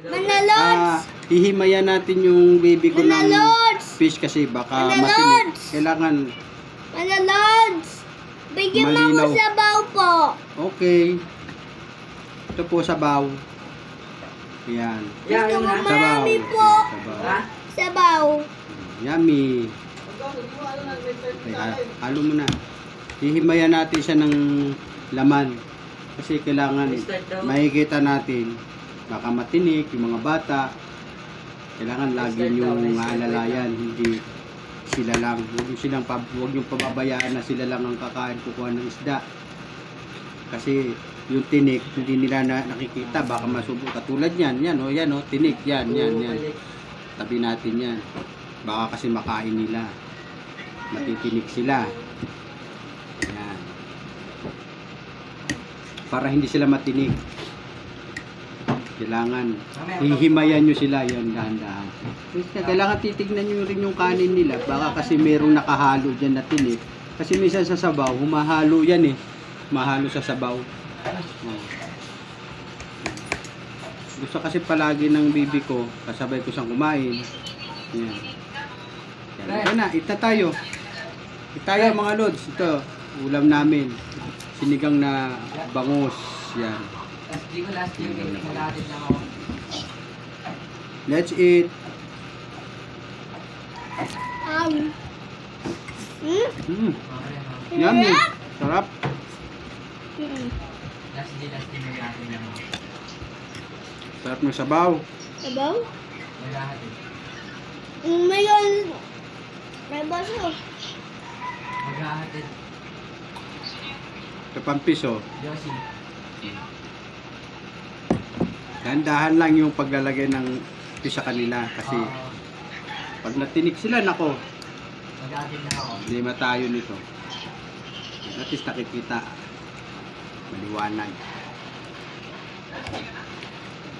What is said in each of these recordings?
Manalods! Ah, hihimayan natin yung baby ko ng Manalods! fish kasi baka matinik. Kailangan, Manalods! Bigyan mo Malinaw. ako sabaw po. okay. Ito po sabaw. Yan. Gusto ko marami po. Sabaw. Sabaw. Yummy. Okay, ha- halo mo na. Hihimayan natin siya ng laman. Kasi kailangan makikita natin baka matinik yung mga bata. Kailangan lagi yung alalayan, hindi sila lang. Huwag yung silang huwag yung pababayaan na sila lang ang kakain kukuha ng isda. Kasi yung tinik, hindi nila na, nakikita, baka masubo. Katulad yan, yan o, yan o, tinik, yan, yan, yan. Tabi natin yan. Baka kasi makain nila. Matitinik sila. Yan. Para hindi sila matinik. Kailangan hihimayan nyo sila yan dahan-dahan. Kailangan titignan nyo rin yung kanin nila. Baka kasi merong nakahalo dyan na tinik. Kasi minsan sa sabaw, humahalo yan eh. Mahalo sa sabaw. Oh. Gusto kasi palagi ng bibi ko, kasabay ko siyang kumain. Yan. Yan. Ito na, ita tayo. Itayo mga lods. Ito, ulam namin. Sinigang na bangus. Yan. Last day ko, last day ko, maghahatid lang ako. Let's eat. Um. Hmm? Mm. No? Yummy. Sarap. Hmm. Last day, last day, maghahatid lang ako. Sarap ng sabaw. Sabaw? Maghahatid. Mm, Mayon. May baso. Maghahatid. Ito pang piso. Dahan-dahan lang yung paglalagay ng fish sa kanila. Kasi Oo. pag natinik sila, nako, Maghahatid lang ako. hindi matayo nito. At least nakikita. Maliwanag.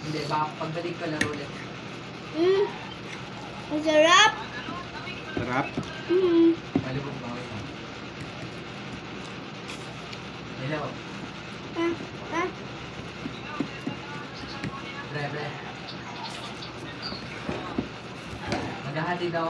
Hindi, baka pagbalik ko laro ulit. Hmm. Ang sarap. Sarap. Hmm. Malubog ba ako? Hello. Ah, pre. Maghahatid ako.